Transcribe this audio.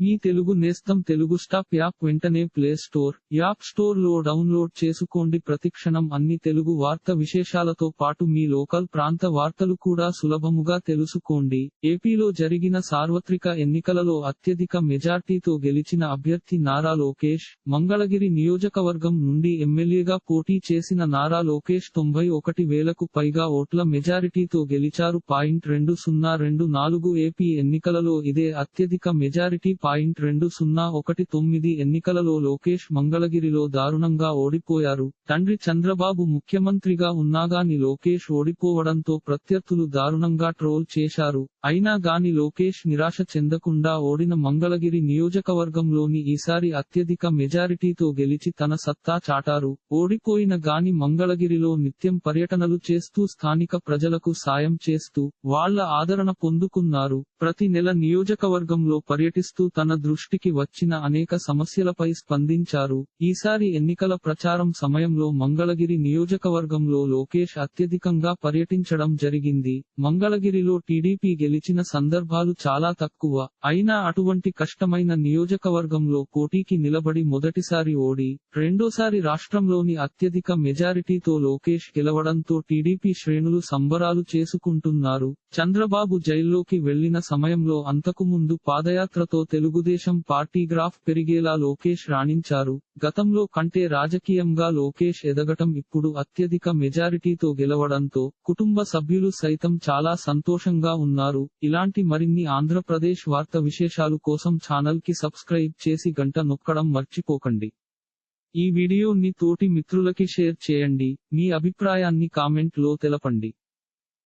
మీ తెలుగు నేస్తం Telugu stop app వెంటనే play store app స్టోర్లో డౌన్లోడ్ చేసుకోండి. ప్రతిక్షణం అన్ని తెలుగు వార్త విశేషాలతో పాటు మీ లోకల్ ప్రాంత వార్తలు కూడా సులభముగా తెలుసుకోండి. ఏపీలో జరిగిన సార్వత్రిక ఎన్నికలలో అత్యధిక మెజార్టీతో గెలిచిన అభ్యర్థి నారా లోకేష్ మంగళగిరి నియోజకవర్గం నుండి ఎమ్మెల్యేగా పోటీ చేసిన నారా లోకేష్ తొంభై ఒకటి వేలకు పైగా ఓట్ల మెజారిటీతో గెలిచారు. పాయింట్ రెండు సున్నా రెండు నాలుగు ఏపీ ఎన్నికలలో ఇదే అత్యధిక మెజారిటీ పాయింట్ రెండు సున్నా ఒకటి తొమ్మిది ఎన్నికలలో లోకేష్ మంగళగిరిలో దారుణంగా ఓడిపోయారు. తండ్రి చంద్రబాబు ముఖ్యమంత్రిగా ఉన్నాగాని లోకేష్ ఓడిపోవడంతో ప్రత్యర్థులు దారుణంగా ట్రోల్ చేశారు. అయినా గాని లోకేష్ నిరాశ చెందకుండా ఓడిన మంగళగిరి నియోజకవర్గంలోని ఈసారి అత్యధిక మెజారిటీతో గెలిచి తన సత్తా చాటారు. ఓడిపోయిన గాని మంగళగిరిలో నిత్యం పర్యటనలు చేస్తూ స్థానిక ప్రజలకు సాయం చేస్తూ వాళ్ళ ఆదరణ పొందుకున్నారు. ప్రతి నెల నియోజకవర్గంలో పర్యటిస్తూ తన దృష్టికి వచ్చిన అనేక సమస్యలపై స్పందించారు. ఈసారి ఎన్నికల ప్రచారం సమయంలో మంగళగిరి నియోజకవర్గంలో లోకేష్ అత్యధికంగా పర్యటించడం జరిగింది. మంగళగిరిలో టీడీపీ గెలిచిన సందర్భాలు చాలా తక్కువ. అయినా అటువంటి కష్టమైన నియోజకవర్గంలో పోటీకి నిలబడి మొదటిసారి ఓడి రెండోసారి రాష్ట్రంలోని అత్యధిక మెజారిటీతో లోకేష్ గెలవడంతో టీడీపీ శ్రేణులు సంబరాలు చేసుకుంటున్నారు. చంద్రబాబు జైల్లోకి వెళ్ళిన సమయంలో అంతకుముందు పాదయాత్రతో తెలుగుదేశం పార్టీ గ్రాఫ్ పెరిగేలా లోకేష్ రాణించారు. గతంలో కంటే రాజకీయంగా లోకేష్ ఎదగటం ఇప్పుడు అత్యధిక మెజారిటీతో గెలవడంతో కుటుంబ సభ్యులు సైతం చాలా సంతోషంగా ఉన్నారు. ఇలాంటి మరిన్ని ఆంధ్రప్రదేశ్ వార్త విశేషాలు కోసం ఛానల్కి సబ్స్క్రైబ్ చేసి గంట నొక్కడం మర్చిపోకండి. ఈ వీడియోని తోటి మిత్రులకి షేర్ చేయండి. మీ అభిప్రాయాన్ని కామెంట్లో తెలపండి.